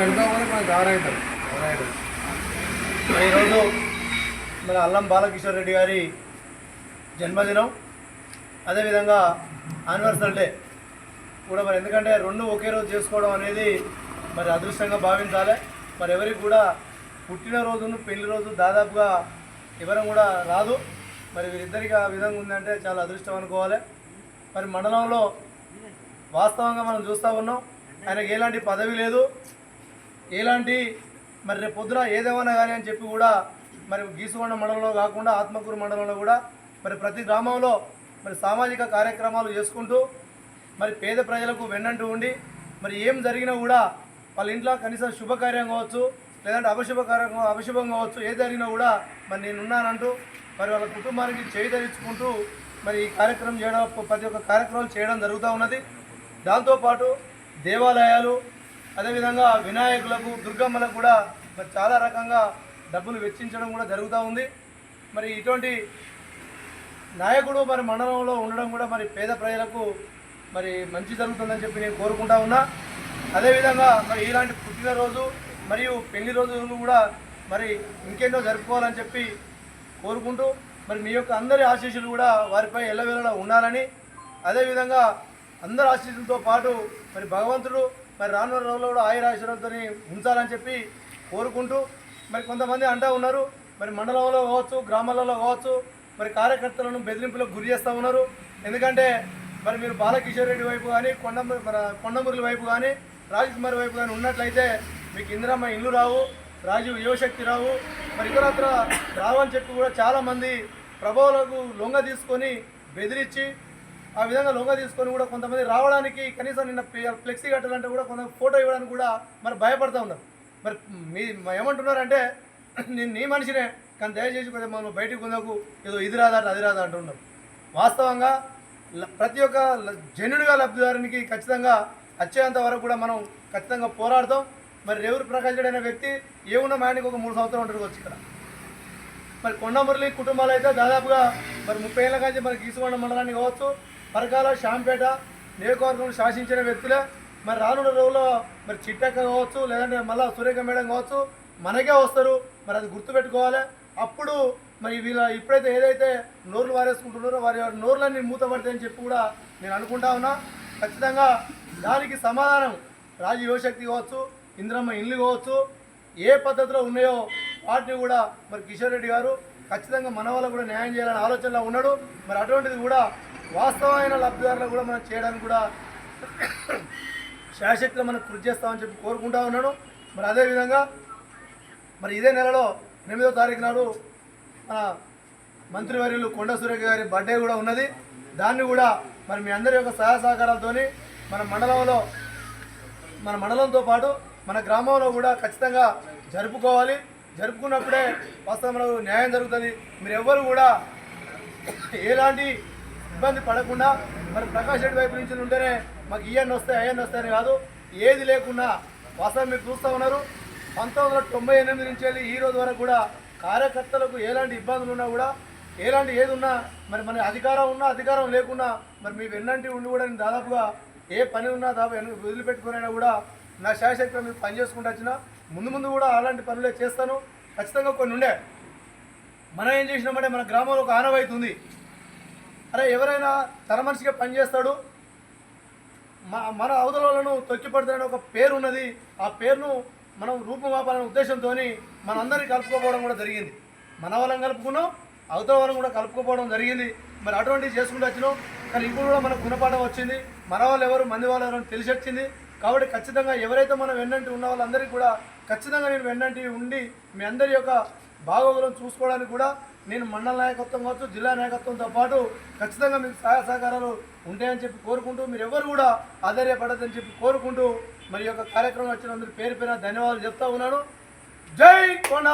పెడదామని మనకు దారైతారు ఈరోజు మన అల్లం బాలకిషోర్ రెడ్డి గారి జన్మదినం. అదేవిధంగా యానివర్సరీ డే కూడా మరి ఎందుకంటే రెండు ఒకే రోజు చేసుకోవడం అనేది మరి అదృష్టంగా భావించాలి. మరి ఎవరికి కూడా పుట్టినరోజును పెళ్ళి రోజు దాదాపుగా ఎవరం కూడా రాదు. మరి వీరిద్దరికి ఆ విధంగా ఉందంటే చాలా అదృష్టం అనుకోవాలి. మరి మండలంలో వాస్తవంగా మనం చూస్తూ ఉన్నాం. ఆయనకి ఎలాంటి పదవి లేదు. ఎలాంటి మరి రేపు పొద్దున ఏదేమన్నా కానీ అని చెప్పి కూడా మరి గీసుకొండ మండలంలో కాకుండా ఆత్మకూరు మండలంలో కూడా మరి ప్రతి గ్రామంలో మరి సామాజిక కార్యక్రమాలు చేసుకుంటూ మరి పేద ప్రజలకు వెన్నంటూ ఉండి మరి ఏం జరిగినా కూడా వాళ్ళ ఇంట్లో కనీసం శుభకార్యం కావచ్చు లేదంటే అపశుభ కార్యక్రమం అపశుభం కావచ్చు ఏది జరిగినా కూడా మరి నేను ఉన్నానంటూ మరి వాళ్ళ కుటుంబానికి చేయితరించుకుంటూ మరి ఈ కార్యక్రమం చేయడం ప్రతి ఒక్క కార్యక్రమం చేయడం జరుగుతూ ఉన్నది. దాంతోపాటు దేవాలయాలు అదేవిధంగా వినాయకులకు దుర్గమ్మలకు కూడా మరి చాలా రకంగా డబ్బులు వెచ్చించడం కూడా జరుగుతూ ఉంది. మరి ఇటువంటి నాయకుడు మరి మండలంలో ఉండడం కూడా మరి పేద ప్రజలకు మరి మంచి జరుగుతుందని చెప్పి నేను కోరుకుంటా ఉన్నా. అదేవిధంగా మరి ఇలాంటి పుట్టినరోజు మరియు పెళ్ళి రోజులు కూడా మరి ఇంకెన్నో జరుపుకోవాలని చెప్పి కోరుకుంటూ మరి మీ యొక్క అందరి ఆశీస్సులు కూడా వారిపై ఎల్లవేళలా ఉండాలని అదేవిధంగా అందరి ఆశీస్సులతో పాటు మరి భగవంతుడు మరి రానున్న రోజుల్లో కూడా ఆయుర ఆశీర్వాదంతో ఉంచాలని చెప్పి కోరుకుంటూ మరి కొంతమంది అంటూ ఉన్నారు. మరి మండలంలో కావచ్చు గ్రామాలలో కావచ్చు మరి కార్యకర్తలను బెదిరింపులకు గురి చేస్తూ ఉన్నారు. ఎందుకంటే మరి మీరు బాలకిషోర్ రెడ్డి వైపు కానీ కొండ మన కొండమురళి వైపు కానీ రాజకుమారి వైపు కానీ ఉన్నట్లయితే మీకు ఇందిరమ్మ ఇల్లు రావు రాజీవ్ యువశక్తి రావు మరి ఇతరత్ర రావని చెప్పి కూడా చాలామంది ప్రభావాలకు లొంగ తీసుకొని బెదిరించి ఆ విధంగా లొంగ తీసుకొని కూడా కొంతమంది రావడానికి కనీసం నిన్న ఫ్లెక్సీ కట్టాలంటే కూడా కొంత ఫోటో ఇవ్వడానికి కూడా మరి భయపడతా ఉన్నారు. మరి మీ ఏమంటున్నారంటే నేను నీ మనిషినే కానీ దయచేసి కొంచెం మనం బయటికి కొందకు ఏదో ఇది రాదట అది రాదా అంటున్నారు. వాస్తవంగా ప్రతి ఒక్క జనుడిగా లబ్ధిదారునికి ఖచ్చితంగా వచ్చేంత వరకు కూడా మనం ఖచ్చితంగా పోరాడతాం. మరి రేవురు ప్రకాష్ రెడ్డి అనే వ్యక్తి ఏమున్న మా ఒక మూడు సంవత్సరాలు ఉంటుంది వచ్చి ఇక్కడ. మరి కొండమురళి కుటుంబాలు అయితే దాదాపుగా మరి ముప్పై ఏళ్ళ కాంచి మరి గీసుకొండ మండలాన్ని కావచ్చు పరకాల శాంపేట నియోజకవర్గం శాసించిన వ్యక్తులే. మరి రానున్న రోజుల్లో మరి చిట్టక్క కావచ్చు లేదంటే మళ్ళీ సురేఖ మేడం కావచ్చు మనకే వస్తారు. మరి అది గుర్తుపెట్టుకోవాలి. అప్పుడు మరి వీళ్ళ ఇప్పుడైతే ఏదైతే నోర్లు వారేసుకుంటున్నారో వారి నోర్లన్నీ మూతపడతాయని చెప్పి కూడా నేను అనుకుంటా ఉన్నా. ఖచ్చితంగా దానికి సమాధానం రాజు యువశక్తి కావచ్చు ఇంద్రమ్మ ఇల్లు కావచ్చు ఏ పద్ధతిలో ఉన్నాయో వాటిని కూడా మరి కిషోర్ రెడ్డి గారు ఖచ్చితంగా మన వల్ల కూడా న్యాయం చేయాలని ఆలోచనలో ఉన్నాడు. మరి అటువంటిది కూడా వాస్తవమైన లబ్ధిదారులు కూడా మనం చేయడానికి కూడా శాశక్తిలో మనం కృషి చేస్తామని చెప్పి కోరుకుంటా ఉన్నాను. మరి అదేవిధంగా మరి ఇదే నెలలో ఎనిమిదో తారీఖు నాడు మన మంత్రివర్యులు కొండ సురేఖ గారి బర్త్డే కూడా ఉన్నది. దాన్ని కూడా మరి మీ అందరి యొక్క సహాయ సహకారాలతో మన మండలంలో మన మండలంతో పాటు మన గ్రామంలో కూడా ఖచ్చితంగా జరుపుకోవాలి. జరుపుకున్నప్పుడే వాస్తవంలో న్యాయం జరుగుతుంది. మీరు ఎవ్వరు కూడా ఎలాంటి ఇబ్బంది పడకుండా మరి ప్రకాష్ రెడ్డి వైపు నుంచి ఉంటేనే మాకు ఇవన్నీ వస్తాయి అవన్నీ వస్తాయని కాదు ఏది లేకుండా వాస్తవం మీరు చూస్తూ ఉన్నారు. పంతొమ్మిది వందల తొంభై ఎనిమిది నుంచి వెళ్ళి ఈ రోజు వరకు కూడా కార్యకర్తలకు ఎలాంటి ఇబ్బందులు ఉన్నా కూడా ఎలాంటి ఏది ఉన్నా మరి మన అధికారం ఉన్నా అధికారం లేకున్నా మరి మీ వెన్నంటి ఉండి కూడా నేను దాదాపుగా ఏ పని ఉన్నా దాదాపు వదిలిపెట్టుకునైనా కూడా నా శాశక్తిలో మీరు పని చేసుకుంటూ వచ్చిన ముందు ముందు కూడా అలాంటి పనులే చేస్తాను. ఖచ్చితంగా కొన్ని ఉండే. మనం ఏం చేసినామంటే మన గ్రామంలో ఒక ఆనవాయితీ ఉంది. అరే ఎవరైనా తన మనిషిగా పనిచేస్తాడు? మా మన అవతలను తొక్కిపడతాడని ఒక పేరు ఉన్నది ఆ పేరును మనం రూపుమాపాలనే ఉద్దేశంతో మనందరినీ కలుపుకోపోవడం కూడా జరిగింది. మన వాళ్ళని కలుపుకున్నాం అవతల వాళ్ళని కూడా కలుపుకోపోవడం జరిగింది. మరి అటువంటివి చేసుకుంటూ వచ్చినాం. కానీ ఇప్పుడు కూడా మనకు గుణపాఠం వచ్చింది. మన వాళ్ళు ఎవరు మంది వాళ్ళు ఎవరు తెలిసి వచ్చింది. కాబట్టి ఖచ్చితంగా ఎవరైతే మనం వెన్నంటి ఉన్న వాళ్ళందరికీ కూడా ఖచ్చితంగా నేను వెన్నంటి ఉండి మీ అందరి యొక్క భాగోగులం చూసుకోవడానికి కూడా నేను మండల నాయకత్వం కావచ్చు జిల్లా నాయకత్వంతో పాటు ఖచ్చితంగా మీకు సహాయ సహకారాలు ఉంటాయని చెప్పి కోరుకుంటూ మీరు ఎవరు కూడా ఆధార్యపడదని చెప్పి కోరుకుంటూ మరి యొక్క కార్యక్రమం వచ్చినందుకు పేరు పేరు ధన్యవాదాలు చెప్తా ఉన్నాను. జై కొండ!